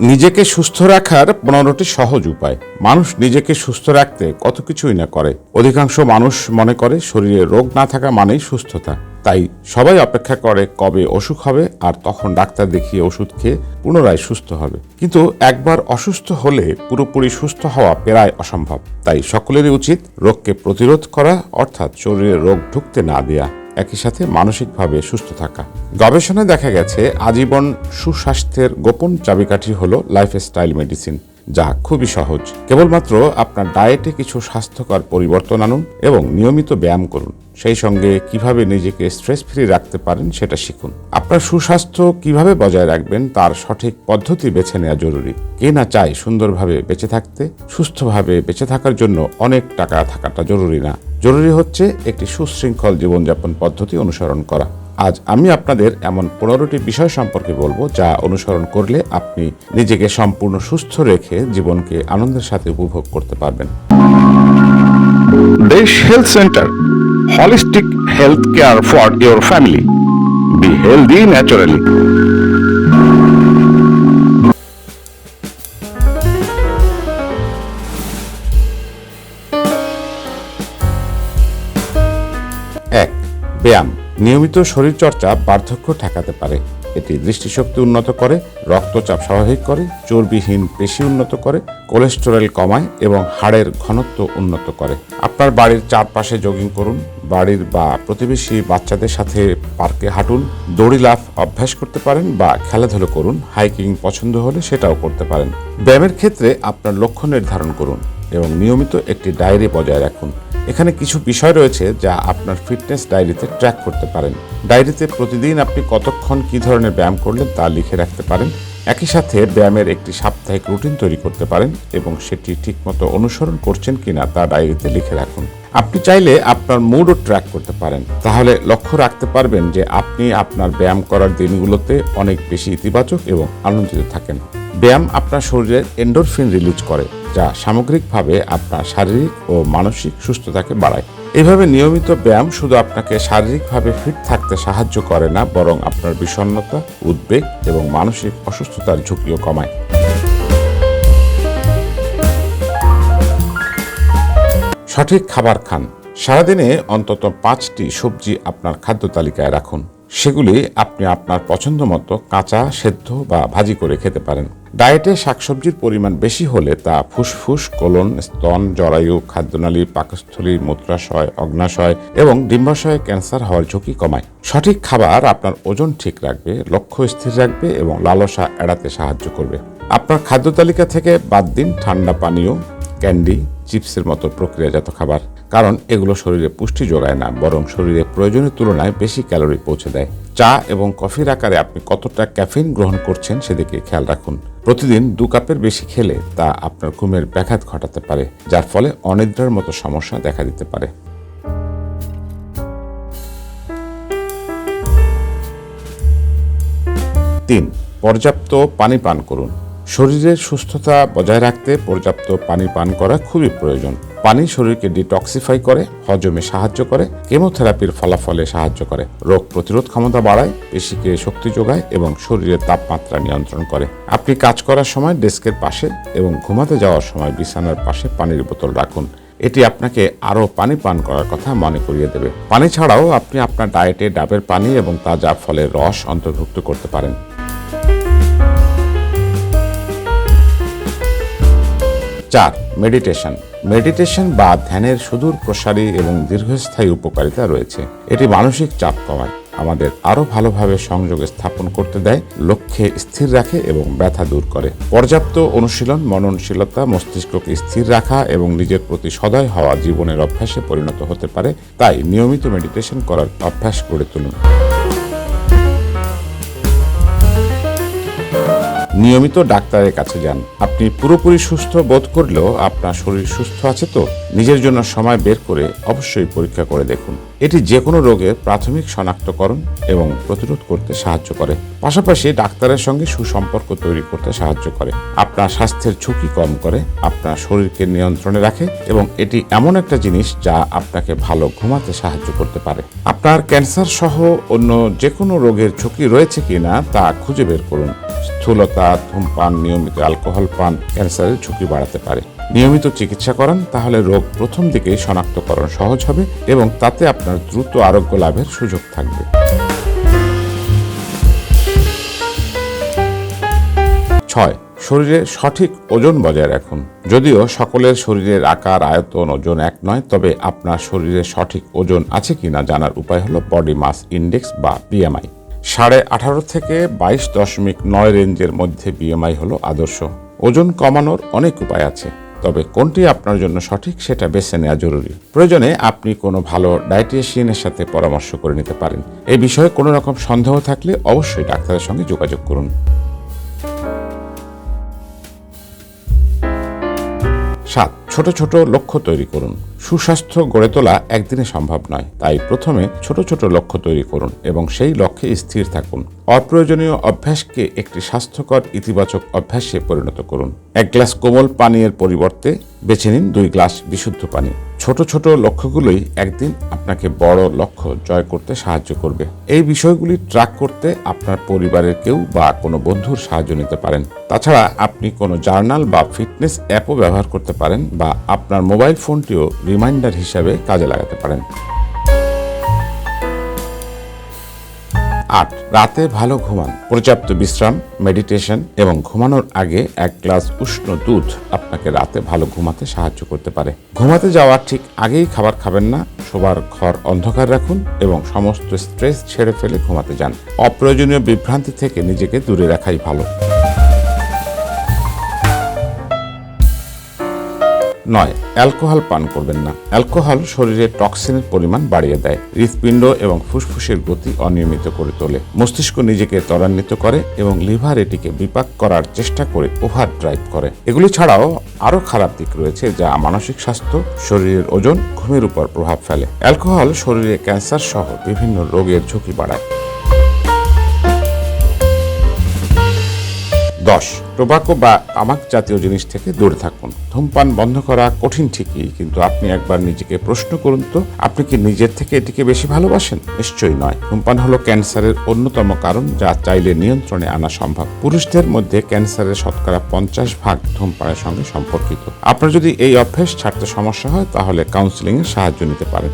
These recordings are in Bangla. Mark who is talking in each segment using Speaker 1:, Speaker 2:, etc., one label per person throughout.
Speaker 1: নিজেকে সুস্থ রাখার পনেরোটি সহজ উপায়। মানুষ নিজেকে সুস্থ রাখতে কত কিছুই না করে। অধিকাংশ মানুষ মনে করে শরীরে রোগ না থাকা মানেই সুস্থতা। তাই সবাই অপেক্ষা করে কবে অসুখ হবে আর তখন ডাক্তার দেখিয়ে ওষুধ খেয়ে পুনরায় সুস্থ হবে। কিন্তু একবার অসুস্থ হলে পুরোপুরি সুস্থ হওয়া প্রায় অসম্ভব। তাই সকলেরই উচিত রোগকে প্রতিরোধ করা, অর্থাৎ শরীরে রোগ ঢুকতে না দেয়া। একই সাথে মানসিকভাবে সুস্থ থাকা। গবেষণায় দেখা গেছে, আজীবন সুস্বাস্থ্যের গোপন চাবিকাঠি হল লাইফস্টাইল মেডিসিন যা খুবই সহজ। কেবলমাত্র আপনার ডায়েটে কিছু স্বাস্থ্যকর পরিবর্তন আনুন এবং নিয়মিত ব্যায়াম করুন। সেই সঙ্গে কীভাবে নিজেকে স্ট্রেস ফ্রি রাখতে পারেন সেটা শিখুন। আপনার সুস্বাস্থ্য কীভাবে বজায় রাখবেন তার সঠিক পদ্ধতি বেছে নেওয়া জরুরি। কে না চায় সুন্দরভাবে বেঁচে থাকতে? সুস্থভাবে বেঁচে থাকার জন্য অনেক টাকা থাকাটা জরুরি না। জরুরি হচ্ছে একটি সুশৃঙ্খল জীবনযাপন পদ্ধতি অনুসরণ করা। আজ আমি আপনাদের এমন পনেরোটি বিষয় সম্পর্কে বলব যা অনুসরণ করলে আপনি নিজেকে সম্পূর্ণ সুস্থ রেখে জীবনকে আনন্দের সাথে উপভোগ করতে পারবেন
Speaker 2: Desh Health Center. Holistic health care for your family. Be healthy naturally.
Speaker 1: এক ব্যায়াম নিয়মিত শরীরচর্চা বার্ধক্য ঠেকাতে পারে। এটি দৃষ্টিশক্তি উন্নত করে, রক্তচাপ স্বাভাবিক করে, চর্বিহীন পেশি উন্নত করে, কোলেস্টেরল কমায় এবং হাড়ের ঘনত্ব উন্নত করে। আপনার বাড়ির চারপাশে জগিং করুন, বাড়ির বা প্রতিবেশী বাচ্চাদের সাথে পার্কে হাঁটুন, দড়ি লাফ অভ্যাস করতে পারেন বা খেলাধুলো করুন, হাইকিং পছন্দ হলে সেটাও করতে পারেন। ব্যায়ামের ক্ষেত্রে আপনার লক্ষ্য নির্ধারণ করুন এবং নিয়মিত একটি ডায়েরি বজায় রাখুন। এখানে কিছু বিষয় রয়েছে যা আপনার ফিটনেস ডায়েরিতে ট্র্যাক করতে পারেন। ডায়েরিতে প্রতিদিন আপনি কতক্ষণ কী ধরনের ব্যায়াম করলেন তা লিখে রাখতে পারেন। একই সাথে ব্যায়ামের একটি সাপ্তাহিক রুটিন তৈরি করতে পারেন এবং সেটি ঠিকমতো অনুসরণ করছেন কিনা তা ডায়েরিতে লিখে রাখুন। আপনি চাইলে আপনার মুডও ট্র্যাক করতে পারেন। তাহলে লক্ষ্য রাখতে পারবেন যে আপনি আপনার ব্যায়াম করার দিনগুলোতে অনেক বেশি ইতিবাচক এবং আনন্দিত থাকেন। ব্যায়াম আপনার শরীরের এন্ডোরফিন রিলিজ করে, যা সামগ্রিকভাবে আপনার শারীরিক ও মানসিক সুস্থতাকে বাড়ায়। এভাবে নিয়মিত ব্যায়াম শুধু আপনাকে শারীরিকভাবে ফিট থাকতে সাহায্য করে না, বরং আপনার বিষণ্ণতা, উদ্বেগ এবং মানসিক অসুস্থতার ঝুঁকিও কমায়। সঠিক খাবার খান। সারাদিনে অন্তত পাঁচটি সবজি আপনার খাদ্য তালিকায় রাখুন। সেগুলি আপনি আপনার পছন্দ মতো কাঁচা, সেদ্ধ বা ভাজি করে খেতে পারেন। ডায়েটে শাকসবজির পরিমাণ বেশি হলে তা ফুসফুস, কোলন, স্তন, জরায়ু, খাদ্যনালী, পাকস্থলী, মূত্রাশয়, অগ্নাশয় এবং ডিম্বাশয়ে ক্যান্সার হওয়ার ঝুঁকি কমায়। সঠিক খাবার আপনার ওজন ঠিক রাখবে, লক্ষ্য স্থির রাখবে এবং লালসা এড়াতে সাহায্য করবে। আপনার খাদ্য তালিকা থেকে বাদ দিন ঠান্ডা পানীয়, ক্যান্ডি চিপসের মতো প্রক্রিয়াজাত খাবার। কারণ এগুলো শরীরে পুষ্টি যোগায় না, বরং শরীরে প্রয়োজনের তুলনায় বেশি ক্যালোরি পৌঁছে দেয়। চা এবং কফির আকারে আপনি কতটা ক্যাফিন গ্রহণ করছেন সেদিকে খেয়াল রাখুন। প্রতিদিন দু কাপের বেশি খেলে তা আপনার ঘুমের ব্যাঘাত ঘটাতে পারে, যার ফলে অনিদ্রার মতো সমস্যা দেখা দিতে পারে। তিন, পর্যাপ্ত পানি পান করুন। শরীরের সুস্থতা বজায় রাখতে পর্যাপ্ত পানি পান করা খুবই প্রয়োজন। পানি শরীরকে ডিটক্সিফাই করে, হজমে সাহায্য করে, কেমোথেরাপির ফলাফলে সাহায্য করে। রোগ প্রতিরোধ ক্ষমতা বাড়ায়, পেশিকে শক্তি যোগায় এবং শরীরের তাপমাত্রা নিয়ন্ত্রণ করে। আপনি কাজ করার সময় ডেস্কের পাশে এবং ঘুমাতে যাওয়ার সময় বিছানার পাশে পানির বোতল রাখুন। এটি আপনাকে আরও পানি পান করার কথা মনে করিয়ে দেবে। পানি ছাড়াও আপনি আপনার ডায়েটে ডাবের পানি এবং তাজা ফলের রস অন্তর্ভুক্ত করতে পারেন। চার মেডিটেশন মেডিটেশন বা ধ্যানের সুদূর প্রসারী এবং দীর্ঘস্থায়ী উপকারিতা রয়েছে। এটি মানসিক চাপ কমায়, আমাদের আরও ভালোভাবে সংযোগ স্থাপন করতে দেয়, লক্ষ্যে স্থির রাখে এবং ব্যথা দূর করে। পর্যাপ্ত অনুশীলন, মননশীলতা, মস্তিষ্ককে স্থির রাখা এবং নিজের প্রতি সদয় হওয়া জীবনের অভ্যাসে পরিণত হতে পারে। তাই নিয়মিত মেডিটেশন করার অভ্যাস গড়ে তুলুন। নিয়মিত ডাক্তারের কাছে যান। আপনি পুরোপুরি সুস্থ বোধ করলেও আপনার শরীর সুস্থ আছে তো? নিজের জন্য সময় বের করে অবশ্যই পরীক্ষা করে দেখুন। এটি যে কোনো রোগের প্রাথমিক শনাক্তকরণ এবং প্রতিরোধ করতে সাহায্য করে। পাশাপাশি ডাক্তারের সঙ্গে সুসম্পর্ক তৈরি করতে সাহায্য করে। আপনার স্বাস্থ্যের ঝুঁকি কম করে, আপনার শরীরকে নিয়ন্ত্রণে রাখে এবং এটি এমন একটা জিনিস যা আপনাকে ভালো ঘুমাতে সাহায্য করতে পারে। আপনার ক্যান্সার সহ অন্য যে কোনো রোগের ঝুঁকি রয়েছে কিনা তা খুঁজে বের করুন। স্থূলতা ধূমপান, নিয়মিত অ্যালকোহল পান ক্যান্সারের ঝুঁকি বাড়াতে পারে। নিয়মিত চিকিৎসা করান, তাহলে রোগ প্রথম দিকেই শনাক্তকরণ সহজ হবে এবং তাতে আপনার দ্রুত আরোগ্য লাভের সুযোগ থাকবে। ছয়, শরীরে সঠিক ওজন বজায় রাখুন। যদিও সকলের শরীরের আকার, আয়তন, ওজন এক নয়, তবে আপনার শরীরে সঠিক ওজন আছে কিনা জানার উপায় হলো বডি মাস ইন্ডেক্স বা বিএমআই সাড়ে আঠারো থেকে বাইশ দশমিক নয় রেঞ্জের মধ্যে বিএমআই হলো আদর্শ। ওজন কমানোর অনেক উপায় আছে, তবে কোনটি আপনার জন্য সঠিক সেটা বেছে নেওয়া জরুরি। প্রয়োজনে আপনি কোনো ভালো ডায়েটিশিয়ানের সাথে পরামর্শ করে নিতে পারেন। এই বিষয়ে কোনো রকম সন্দেহ থাকলে অবশ্যই ডাক্তারের সঙ্গে যোগাযোগ করুন। সাত, ছোট ছোট লক্ষ্য তৈরি করুন। সুস্বাস্থ্য গড়ে তোলা একদিনে সম্ভব নয়। তাই প্রথমে ছোট ছোট লক্ষ্য তৈরি করুন এবং সেই লক্ষ্যে স্থির থাকুন। অপ্রয়োজনীয় অভ্যাসকে একটি স্বাস্থ্যকর, ইতিবাচক অভ্যাসে পরিণত করুন। এক গ্লাস কোমল পানীয়ের পরিবর্তে বেছে নিন দুই গ্লাস বিশুদ্ধ পানি। ছোট ছোট লক্ষ্যগুলোই একদিন আপনাকে বড় লক্ষ্য জয় করতে সাহায্য করবে। এই বিষয়গুলি ট্র্যাক করতে আপনার পরিবারের কেউ বা কোনো বন্ধুর সাহায্য নিতে পারেন। তাছাড়া আপনি কোনো জার্নাল বা ফিটনেস অ্যাপও ব্যবহার করতে পারেন বা আপনার মোবাইল ফোনটিও রিমাইন্ডার হিসাবে কাজে লাগাতে পারেন। আট। রাতে ভালো ঘুমান। পর্যাপ্ত বিশ্রাম মেডিটেশন এবং ঘুমানোর আগে এক গ্লাস উষ্ণ দুধ আপনাকে রাতে ভালো ঘুমাতে সাহায্য করতে পারে। ঘুমাতে যাওয়ার ঠিক আগেই খাবার খাবেন না, শোবার ঘর অন্ধকার রাখুন এবং সমস্ত স্ট্রেস ছেড়ে ফেলে ঘুমাতে যান। অপ্রয়োজনীয় বিভ্রান্তি থেকে নিজেকে দূরে রাখাই ভালো। নয়, অ্যালকোহল পান করবেন না। অ্যালকোহল শরীরে টক্সিনের পরিমাণ বাড়িয়ে দেয়, হৃৎপিণ্ড এবং ফুসফুসের গতি অনিয়মিত করে তোলে। মস্তিষ্ক নিজেকে ত্বরান্বিত করে এবং লিভার এটিকে বিপাক করার চেষ্টা করে ওভার ড্রাইভ করে। এগুলি ছাড়াও আরও খারাপ দিক রয়েছে যা মানসিক স্বাস্থ্য, শরীরের ওজন, ঘুমের উপর প্রভাব ফেলে। অ্যালকোহল শরীরে ক্যান্সার সহ বিভিন্ন রোগের ঝুঁকি বাড়ায়। দশ। টোবাকো বা তামাক জাতীয় জিনিস থেকে দূরে থাকুন। ধূমপান বন্ধ করা কঠিন ঠিকই, কিন্তু আপনি একবার নিজেকে প্রশ্ন করুন তো, আপনি কি নিজের থেকে এটিকে বেশি ভালোবাসেন? নিশ্চয়ই নয়। ধূমপান হলো ক্যান্সারের অন্যতম কারণ, যা চাইলে নিয়ন্ত্রণে আনা সম্ভব। পুরুষদের মধ্যে ক্যান্সারের শতকরা পঞ্চাশ ভাগ ধূমপানের সঙ্গে সম্পর্কিত। আপনার যদি এই অভ্যেস ছাড়তে সমস্যা হয়, তাহলে কাউন্সিলিং এর সাহায্য নিতে পারেন।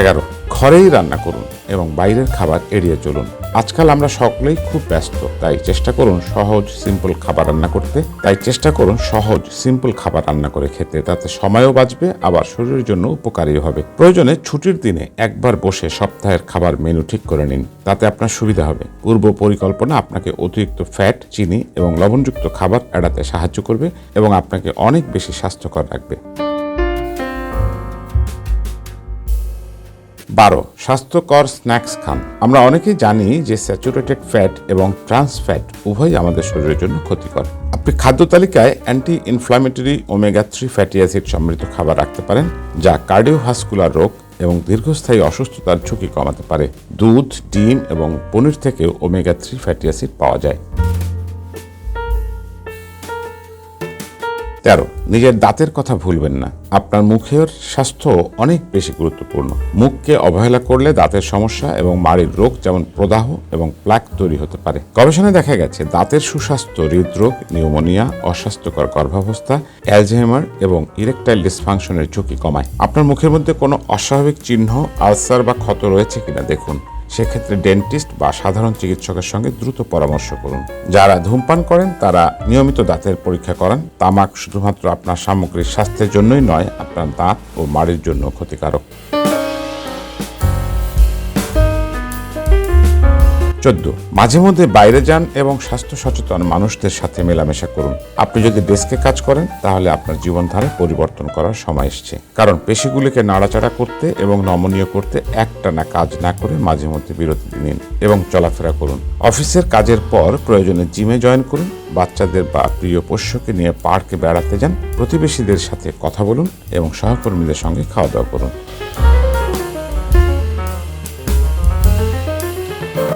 Speaker 1: এগারো। ঘরেই রান্না করুন। এবং বাইরের খাবার এড়িয়ে চলুন। আজকাল আমরা সকলেই খুব ব্যস্ত, তাই চেষ্টা করুন সহজ সিম্পল খাবার রান্না করতে। তাই চেষ্টা করুন সহজ সিম্পল খাবার রান্না করে খেতে, তাতে সময়ও বাঁচবে, আবার শরীরের জন্য উপকারী হবে। প্রয়োজনে ছুটির দিনে একবার বসে সপ্তাহের খাবার মেনু ঠিক করে নিন, তাতে আপনার সুবিধা হবে। পূর্ব পরিকল্পনা আপনাকে অতিরিক্ত ফ্যাট চিনি এবং লবণযুক্ত খাবার এড়াতে সাহায্য করবে এবং আপনাকে অনেক বেশি স্বাস্থ্যকর রাখবে। বারো, স্বাস্থ্যকর স্ন্যাক্স খান। আমরা অনেকেই জানি যে স্যাচুরেটেড ফ্যাট এবং ট্রান্স ফ্যাট উভয়ই আমাদের শরীরের জন্য ক্ষতিকর। আপনি খাদ্য তালিকায় anti inflammatory omega three fatty acid সমৃদ্ধ খাবার রাখতে পারেন, যা কার্ডিওভাস্কুলার রোগ এবং দীর্ঘস্থায়ী অসুস্থতার ঝুঁকি কমাতে পারে। দুধ, ডিম এবং পনির থেকেও ওমেগা থ্রি ফ্যাটি অ্যাসিড পাওয়া যায়। তেরো, নিজের দাঁতের কথা ভুলবেন না। আপনার মুখের স্বাস্থ্য অনেক বেশি গুরুত্বপূর্ণ। মুখকে অবহেলা করলে দাঁতের সমস্যা এবং মাড়ির রোগ যেমন প্রদাহ এবং প্লাক তৈরি হতে পারে। গবেষণায় দেখা গেছে, দাঁতের সুস্বাস্থ্য, হৃদরোগ, নিউমোনিয়া, অস্বাস্থ্যকর গর্ভাবস্থা, অ্যালঝেইমার এবং ইরেকটাইল ডিসফাংশনের ঝুঁকি কমায়। আপনার মুখের মধ্যে কোনো অস্বাভাবিক চিহ্ন, আলসার বা ক্ষত রয়েছে কিনা দেখুন। সেক্ষেত্রে ডেন্টিস্ট বা সাধারণ চিকিৎসকের সঙ্গে দ্রুত পরামর্শ করুন। যারা ধূমপান করেন, তারা নিয়মিত দাঁতের পরীক্ষা করান। তামাক শুধুমাত্র আপনার সামগ্রিক স্বাস্থ্যের জন্যই নয়, আপনার দাঁত ও মাড়ির জন্য ক্ষতিকারক। চোদ্দ। মাঝে মধ্যে বাইরে যান এবং স্বাস্থ্য সচেতন মানুষদের সাথে মেলামেশা করুন। আপনি যদি ডেস্কে কাজ করেন, তাহলে আপনার জীবনধারা পরিবর্তন করার সময় এসছে। কারণ পেশিগুলিকে নাড়াচাড়া করতে এবং নমনীয় করতে একটানা কাজ না করে মাঝে মধ্যে বিরতি নিন এবং চলাফেরা করুন। অফিসের কাজের পর প্রয়োজনে জিমে জয়েন করুন। বাচ্চাদের বা প্রিয় পোষ্যকে নিয়ে পার্কে বেড়াতে যান। প্রতিবেশীদের সাথে কথা বলুন এবং সহকর্মীদের সঙ্গে খাওয়া দাওয়া করুন।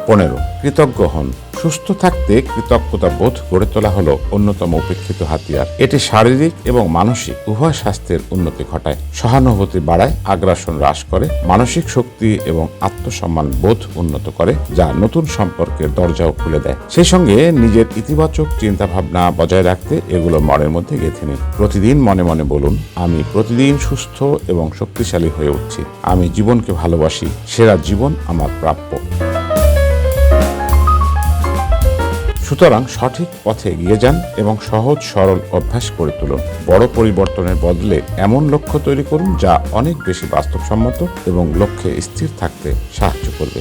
Speaker 1: পনেরো। কৃতজ্ঞ হন। সুস্থ থাকতে কৃতজ্ঞতা বোধ গড়ে তোলা হলো অন্যতম উপেক্ষিত হাতিয়ার। এটি শারীরিক এবং মানসিক উভয় স্বাস্থ্যের উন্নতি ঘটায়। সহানুভূতি বাড়ায়, আগ্রাসন হ্রাস করে, মানসিক শক্তি এবং আত্মসম্মান বোধ উন্নত করে, যা নতুন সম্পর্কের দরজাও খুলে দেয়। সেই সঙ্গে নিজের ইতিবাচক চিন্তা ভাবনা বজায় রাখতে এগুলো মনের মধ্যে গেঁথে নিন। প্রতিদিন মনে মনে বলুন, আমি প্রতিদিন সুস্থ এবং শক্তিশালী হয়ে উঠছি। আমি জীবনকে ভালোবাসি। সেরা জীবন আমার প্রাপ্য। সুতরাং সঠিক পথে এগিয়ে যান এবং সহজ, সরল অভ্যাস করে তুলুন। বড় পরিবর্তনের বদলে এমন লক্ষ্য তৈরি করুন যা অনেক বেশি বাস্তবসম্মত এবং লক্ষ্যে স্থির থাকতে সাহায্য করবে।